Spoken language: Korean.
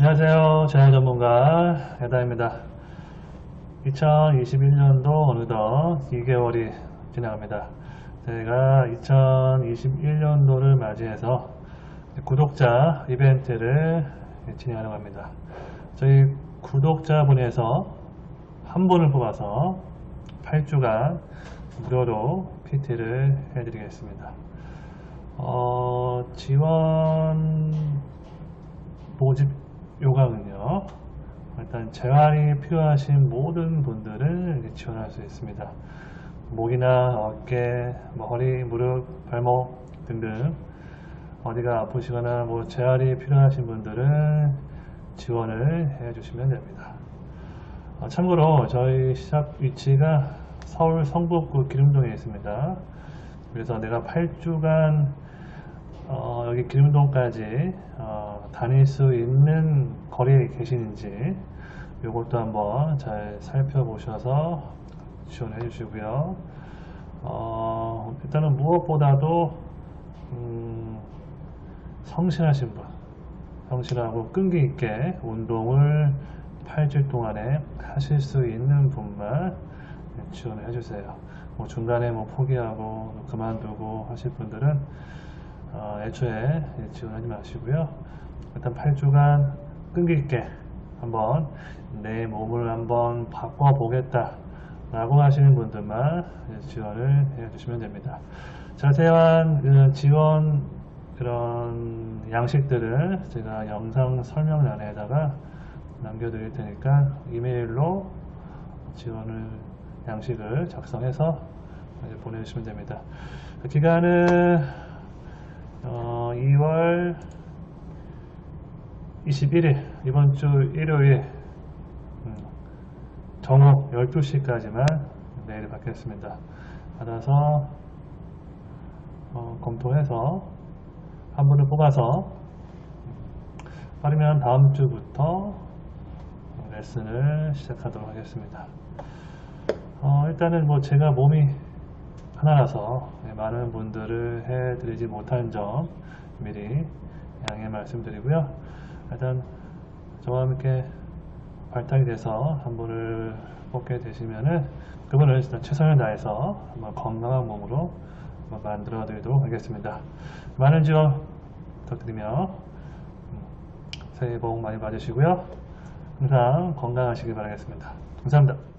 안녕하세요. 재활 전문가 에다입니다. 2021년도 어느덧 2개월이 지나갑니다. 저희가 2021년도를 맞이해서 구독자 이벤트를 진행하려고 합니다. 저희 구독자분에서 한 분을 뽑아서 8주간 무료로 PT를 해드리겠습니다. 어, 지원 모집 요강은요. 일단 재활이 필요하신 모든 분들을 지원할 수 있습니다. 목이나 어깨, 뭐 허리, 무릎, 발목 등등 어디가 아프시거나 뭐 재활이 필요하신 분들은 지원을 해주시면 됩니다. 어, 참고로 저희 시작 위치가 서울 성북구 기름동에 있습니다. 그래서 내가 8주간 어, 여기 기름동까지 어, 다닐 수 있는 거리에 계시는지 이것도 한번 잘 살펴보셔서 지원해 주시고요. 어, 일단은 무엇보다도 음, 성실하신 분, 성실하고 끈기 있게 운동을 8주 동안에 하실 수 있는 분만 지원해 주세요. 뭐 중간에 뭐 포기하고 그만두고 하실 분들은 어, 애초에 지원하지 마시고요. 일단 8주간 끈기 있게 한번 내 몸을 한번 바꿔보겠다 라고 하시는 분들만 지원을 해주시면 됩니다. 자세한 그 지원 그런 양식들을 제가 영상 설명란에다가 남겨드릴 테니까 이메일로 지원을 양식을 작성해서 보내주시면 됩니다. 그 기간은 어, 2월 21일 이번 주 일요일 음, 정오 12시까지만 메일을 받겠습니다. 받아서 어, 검토해서 한 분을 뽑아서 빠르면 다음 주부터 레슨을 시작하도록 하겠습니다. 어, 일단은 뭐 제가 몸이 하나라서 많은 분들을 해드리지 못한 점 미리 양해 말씀드리고요. 일단 저와 함께 발탁이 돼서 한 분을 뽑게 되시면은 그분을 일단 최선을 다해서 한번 건강한 몸으로 한번 만들어 드리도록 하겠습니다. 많은 지원 부탁드리며 음, 새해 복 많이 받으시고요. 항상 건강하시길 바라겠습니다. 감사합니다.